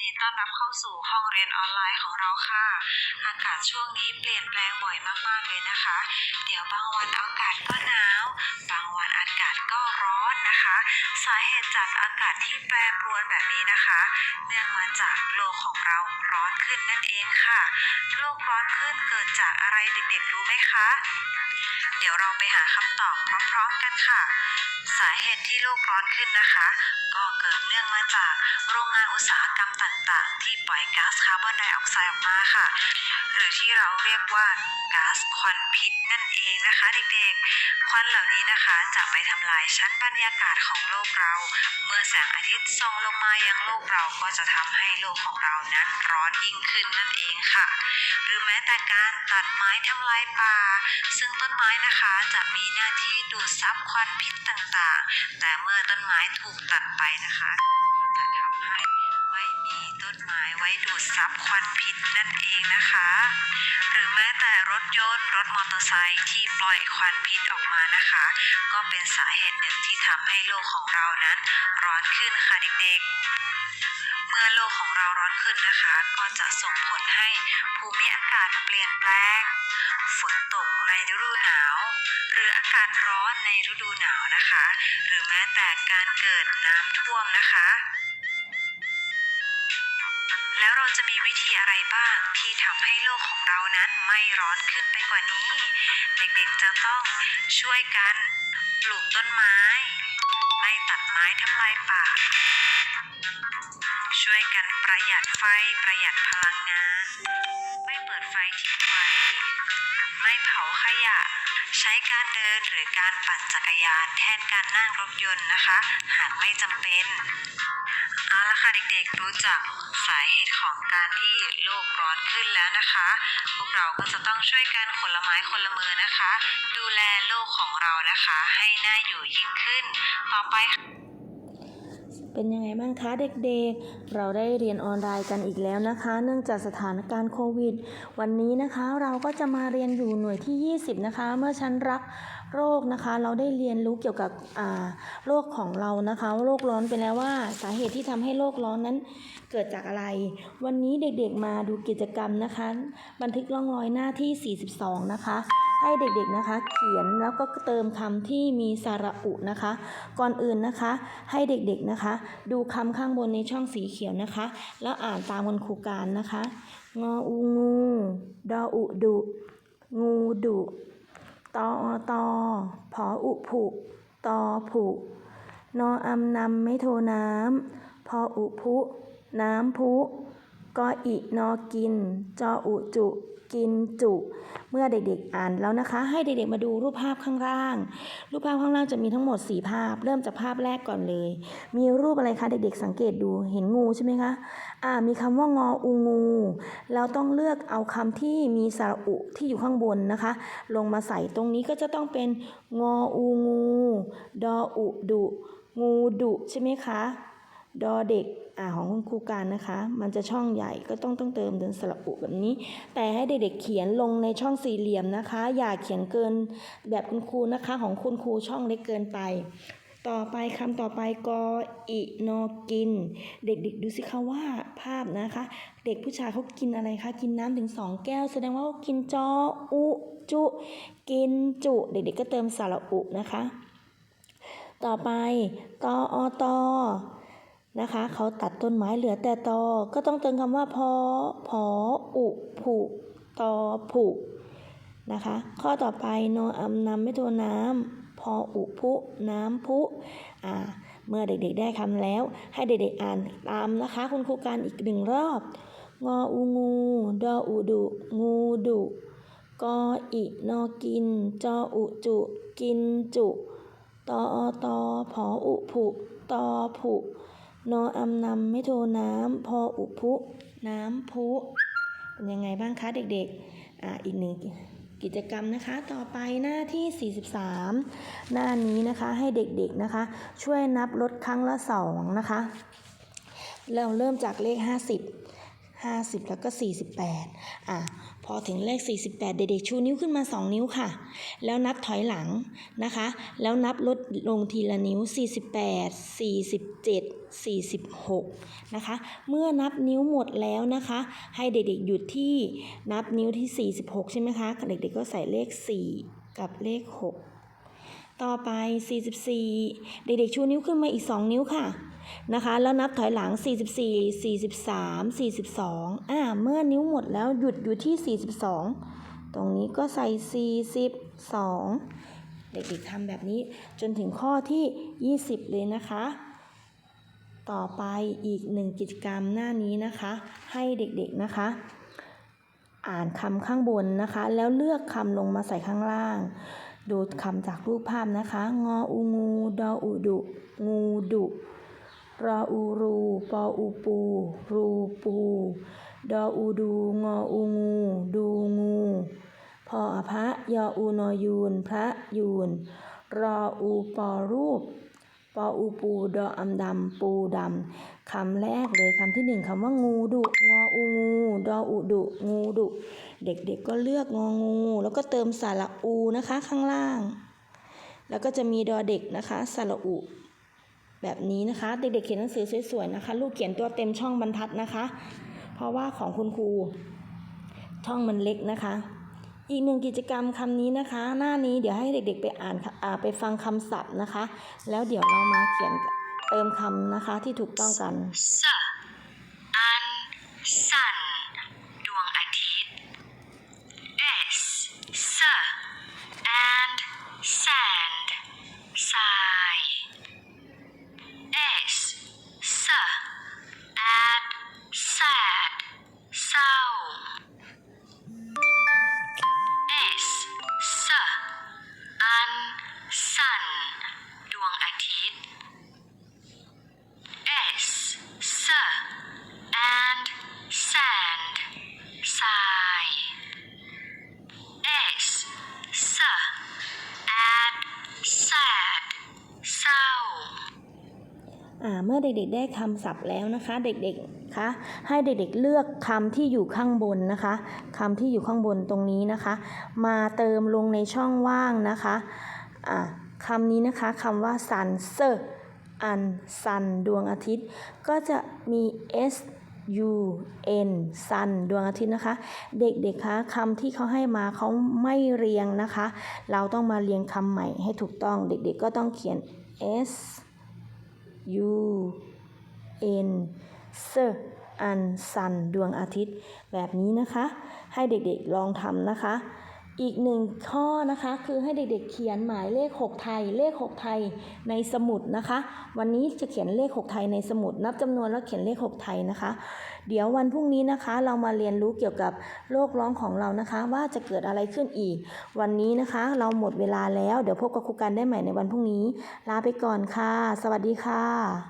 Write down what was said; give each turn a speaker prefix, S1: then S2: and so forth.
S1: ดีต้อนรับเข้าสู่ห้องเรียนออนไลน์ของเราค่ะ อากาศช่วงนี้เปลี่ยนแปลงบ่อยมากๆเลยนะคะ เดี๋ยวบางวันอากาศก็หนาว บางวันอากาศก็ร้อนนะคะ สาเหตุจากอากาศที่แปรปรวนแบบนี้นะคะ เนื่องมาจากโลกของเราร้อนขึ้นนั่นเองค่ะ โลกร้อนขึ้นเกิดจากอะไรเด็กๆรู้ไหมคะ เดี๋ยวเราไปหาคำตอบพร้อมๆกันค่ะ สาเหตุที่โลกร้อนขึ้นนะคะ ก็เกิดเนื่องมาจากโรงงานอุตสาหกรรมต่างๆ ที่ปล่อยก๊าซคาร์บอนไดออกไซด์ออกมาค่ะ หรือที่เราเรียกว่าก๊าซควันพิษนั่นเองนะคะเด็กๆ ควันเหล่านี้นะคะจะไปทำลายชั้นบรรยากาศของโลกเรา เมื่อแสงอาทิตย์ส่องลงมายังโลกเราก็จะทำให้โลกของเรานั้นร้อนยิ่งขึ้นนั่นเองค่ะ หรือแม้แต่การตัดไม้ทำลายป่า ซึ่งต้นไม้นะคะ จะมีหน้าที่ดูดซับควันพิษต่างๆ แต่เมื่อต้นไม้ถูกตัดไปนะคะก็จะทำให้ไม่มีต้นไม้ไว้ดูดซับควันพิษนั่นเองนะคะ หรือแม้แต่รถยนต์รถมอเตอร์ไซค์ที่ปล่อยควันพิษออกมานะคะ ก็เป็นสาเหตุหนึ่งที่ทำให้โลกของเรานั้นร้อนขึ้นค่ะเด็กๆ มื่อโลกของเราร้อนขึ้นนะคะ ก็จะส่งผลให้ภูมิอากาศเปลี่ยนแปลง ฝนตกในฤดูหนาว หรืออากาศร้อนในฤดูหนาวนะคะ หรือแม้แต่การเกิดน้ำท่วมนะคะ แล้วเราจะมีวิธีอะไรบ้างที่ทำให้โลกของเรานั้นไม่ร้อนขึ้นไปกว่านี้ เด็กๆจะต้องช่วยกันปลูกต้นไม้ ไม่ตัดไม้ทำลายป่า ช่วยกันประหยัดไฟประหยัดพลังงาน ไม่เปิดไฟทิ้งไว้ไม่เผาขยะ ใช้การเดินหรือการปั่นจักรยานแทนการนั่งรถยนต์นะคะ หากไม่จำเป็นเอาละค่ะเด็กๆรู้จักสาเหตุของการที่โลกร้อนขึ้นแล้วนะคะ พวกเราก็จะต้องช่วยกันคนละไม้คนละมือนะคะ ดูแลโลกของเรานะคะ ให้น่าอยู่ยิ่งขึ้น ต่อไป
S2: เป็นยังไง บ้างคะเด็กๆ เราได้เรียนออนไลน์กันอีกแล้วนะคะ เนื่องจากสถานการณ์โควิด วันนี้นะคะเราก็จะมาเรียนอยู่หน่วยที่ 20 นะคะ เมื่อฉันรักโรคนะคะ เราได้เรียนรู้เกี่ยวกับโรคของเรานะคะโรคร้อนไปแล้วว่าสาเหตุที่ทำให้โรคร้อนนั้นเกิดจากอะไร วันนี้เด็กๆมาดูกิจกรรมนะคะ บันทึกร่องรอยหน้าที่ 42 นะคะ ให้เด็กๆนะคะ เขียนแล้วก็เติมคำที่มีสระอุนะคะ ก่อนอื่นนะคะ ให้เด็กๆนะคะ ดูคำข้างบนในช่องสีเขียวนะคะ แล้วอ่านตามคุณครูการนะคะ งออูงูดออุดุ งูดุตอตอผออุผุตอผุนออำนำไม่โทน้ำพออุพุ น้ำพุกออินอกิน จออุจุ กินจุ เมื่อเด็กๆอ่านแล้วนะคะ ให้เด็กๆมาดูรูปภาพข้างล่าง รูปภาพข้างล่างจะมีทั้งหมด 4 ภาพ เริ่มจากภาพแรกก่อนเลย มีรูปอะไรคะเด็กๆสังเกตดูเห็นงูใช่ไหมคะอ่ามีคำว่างออูงู เราต้องเลือกเอาคำที่มีสระอุที่อยู่ข้างบนนะคะ ลงมาใส่ตรงนี้ก็จะต้องเป็นงออูงู ดออุดุ งูดุใช่ไหมคะ ดอเด็กอ่าของคุณครูการนะคะ มันจะช่องใหญ่ก็ต้องต้องเติมเดินสระอุแบบนี้ แต่ให้เด็กๆเขียนลงในช่องสี่เหลี่ยมนะคะ อย่าเขียนเกินแบบคุณครูนะคะ ของคุณครูช่องเล็กเกินไป ต่อไปคำต่อไปกออินอกิน เด็กๆดูสิคะว่าภาพนะคะ เด็กผู้ชายเขากินอะไรคะกินน้ำถึงสองแก้ว แสดงว่าเขากินจออุจุกินจุ เด็กๆก็เติมสระอุนะคะ ต่อไปตออตอ นะคะเขาตัดต้นไม้เหลือแต่ตอ ก็ต้องเติมคำว่าพอพออุผุตอผุนะคะ ข้อต่อไปโนออำนำไม่โทน้ำพออุพุ น้ำพุอ่าเมื่อเด็กๆได้คำแล้ว ให้เด็กๆอ่านตามนะคะ คุณครูการอีกหนึ่งรอบ งออูงู ดออุดุ งูดุ กออินอกิน จออุจุ กินจุ ตออตอผออุผุ ตอผุ นออำนำไม่โทน้ำพออุพุ น้ำพุเป็นยังไงบ้างคะเด็กๆอ่าอีกหนึ่งกิจกรรมนะคะต่อไปหน้าที่ 43 หน้านี้นะคะให้เด็กๆนะคะ ช่วยนับลดครั้งละสองนะคะ เราเริ่มจากเลข 50 50 แล้วก็ 48 อะ พอถึงเลข 48 เด็กๆชูนิ้วขึ้นมา 2 นิ้วค่ะ แล้วนับถอยหลังนะคะ แล้วนับลดลงทีละนิ้ว 48 47 46 นะคะ เมื่อนับนิ้วหมดแล้วนะคะ ให้เด็กๆหยุดที่นับนิ้วที่ 46 ใช่ไหมคะ เด็กๆก็ใส่เลข 4 กับเลข 6 ต่อไป 44 เด็กๆชูนิ้วขึ้นมาอีก 2 นิ้วค่ะ นะคะ แล้วนับถอยหลัง 44 43 42 อ่า เมื่อนิ้วหมดแล้วหยุดอยู่ที่ 42 ตรงนี้ก็ใส่ 42 เด็กๆทำแบบนี้จนถึงข้อที่ 20 เลยนะคะ ต่อไปอีกหนึ่งกิจกรรมหน้านี้นะคะ ให้เด็กๆนะคะอ่านคำข้างบนนะคะ แล้วเลือกคำลงมาใส่ข้างล่าง ดูคำจากรูปภาพนะคะ งออูงู ดออุดุ งูดุ รออูรู ปออูปู รูปู ดออูดู งออูงู ดูงู พออภะยออูนอยูน พระยูน รออูปอรูป ปออูปู ดออำดำ ปูดำ คำแรกเลยคำที่หนึ่งคำว่างูดุ งออูงู ดออุดุ งูดุ เด็กๆก็เลือกงองู แล้วก็เติมสระอูนะคะข้างล่าง แล้วก็จะมีดอเด็กนะคะสระอุ แบบนี้นะคะ เด็กๆเขียนหนังสือสวยๆนะคะ ลูกเขียนตัวเต็มช่องบรรทัดนะคะ เพราะว่าของคุณครูช่องมันเล็กนะคะ อีกหนึ่งกิจกรรมคำนี้นะคะ หน้านี้เดี๋ยวให้เด็กๆไปอ่านาไปฟังคำศัพท์นะคะ แล้วเดี๋ยวเรามาเขียนเติมคำนะคะที่ถูกต้องกัน
S1: s
S2: เมื่อเด็กๆได้คำศัพท์แล้วนะคะ เด็กๆคะให้เด็กๆเลือกคำที่อยู่ข้างบนนะคะคำที่อยู่ข้างบนตรงนี้นะคะ มาเติมลงในช่องว่างนะคะอ่าคำนี้นะคะคำว่า sun เซอร์อัน sun ดวงอาทิตย์ ก็จะมี s u n sun ดวงอาทิตย์นะคะ เด็กๆคะคำที่เขาให้มาเขาไม่เรียงนะคะ เราต้องมาเรียงคำใหม่ให้ถูกต้องเด็กๆก็ต้องเขียน s U N S อันซันดวงอาทิตย์แบบนี้นะคะ ให้เด็กๆลองทำนะคะ อีกหนึ่งข้อนะคะคือให้เด็กๆเขียนหมายเลข 6 ไทย เลข 6 ไทยในสมุดนะคะ วันนี้จะเขียนเลข 6 ไทยในสมุด นับจำนวนแล้วเขียนเลข 6 ไทยนะคะ เดี๋ยววันพรุ่งนี้นะคะ เรามาเรียนรู้เกี่ยวกับโลกร้องของเรานะคะ ว่าจะเกิดอะไรขึ้นอีก วันนี้นะคะ เราหมดเวลาแล้วเดี๋ยวพบกับครูกันได้ใหม่ในวันพรุ่งนี้ ลาไปก่อนค่ะ สวัสดีค่ะ